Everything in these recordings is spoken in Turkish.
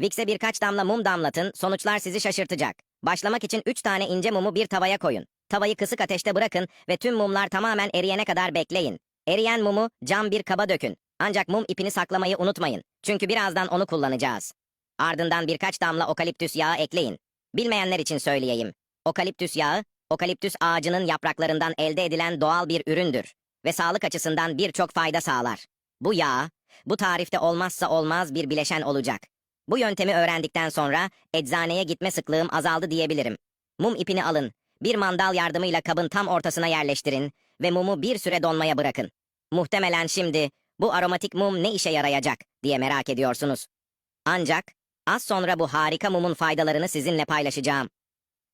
Vicks'e birkaç damla mum damlatın, sonuçlar sizi şaşırtacak. Başlamak için 3 tane ince mumu bir tavaya koyun. Tavayı kısık ateşte bırakın ve tüm mumlar tamamen eriyene kadar bekleyin. Eriyen mumu cam bir kaba dökün. Ancak mum ipini saklamayı unutmayın. Çünkü birazdan onu kullanacağız. Ardından birkaç damla okaliptüs yağı ekleyin. Bilmeyenler için söyleyeyim. Okaliptüs yağı, okaliptüs ağacının yapraklarından elde edilen doğal bir üründür ve sağlık açısından birçok fayda sağlar. Bu yağ, bu tarifte olmazsa olmaz bir bileşen olacak. Bu yöntemi öğrendikten sonra eczaneye gitme sıklığım azaldı diyebilirim. Mum ipini alın, bir mandal yardımıyla kabın tam ortasına yerleştirin ve mumu bir süre donmaya bırakın. Muhtemelen şimdi bu aromatik mum ne işe yarayacak diye merak ediyorsunuz. Ancak az sonra bu harika mumun faydalarını sizinle paylaşacağım.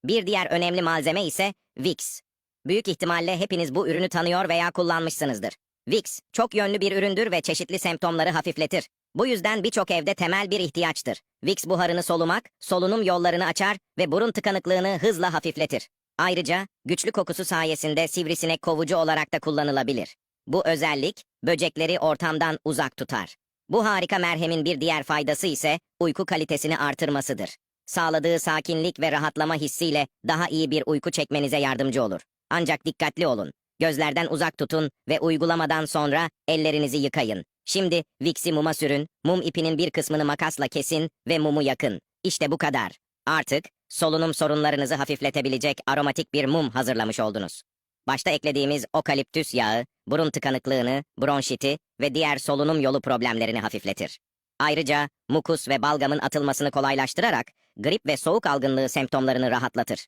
Bir diğer önemli malzeme ise Vicks. Büyük ihtimalle hepiniz bu ürünü tanıyor veya kullanmışsınızdır. Vicks çok yönlü bir üründür ve çeşitli semptomları hafifletir. Bu yüzden birçok evde temel bir ihtiyaçtır. Vicks buharını solumak, solunum yollarını açar ve burun tıkanıklığını hızla hafifletir. Ayrıca güçlü kokusu sayesinde sivrisinek kovucu olarak da kullanılabilir. Bu özellik böcekleri ortamdan uzak tutar. Bu harika merhemin bir diğer faydası ise uyku kalitesini artırmasıdır. Sağladığı sakinlik ve rahatlama hissiyle daha iyi bir uyku çekmenize yardımcı olur. Ancak dikkatli olun. Gözlerden uzak tutun ve uygulamadan sonra ellerinizi yıkayın. Şimdi Vicks'i muma sürün, mum ipinin bir kısmını makasla kesin ve mumu yakın. İşte bu kadar. Artık solunum sorunlarınızı hafifletebilecek aromatik bir mum hazırlamış oldunuz. Başta eklediğimiz okaliptüs yağı, burun tıkanıklığını, bronşiti ve diğer solunum yolu problemlerini hafifletir. Ayrıca mukus ve balgamın atılmasını kolaylaştırarak grip ve soğuk algınlığı semptomlarını rahatlatır.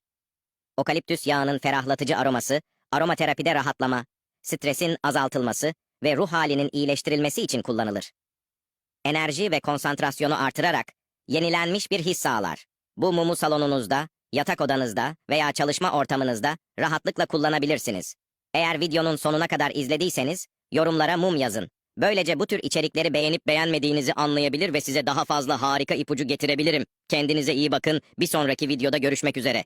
Okaliptüs yağının ferahlatıcı aroması, aromaterapide rahatlama, stresin azaltılması ve ruh halinin iyileştirilmesi için kullanılır. Enerji ve konsantrasyonu artırarak yenilenmiş bir his sağlar. Bu mumu salonunuzda, yatak odanızda veya çalışma ortamınızda rahatlıkla kullanabilirsiniz. Eğer videonun sonuna kadar izlediyseniz yorumlara mum yazın. Böylece bu tür içerikleri beğenip beğenmediğinizi anlayabilir ve size daha fazla harika ipucu getirebilirim. Kendinize iyi bakın. Bir sonraki videoda görüşmek üzere.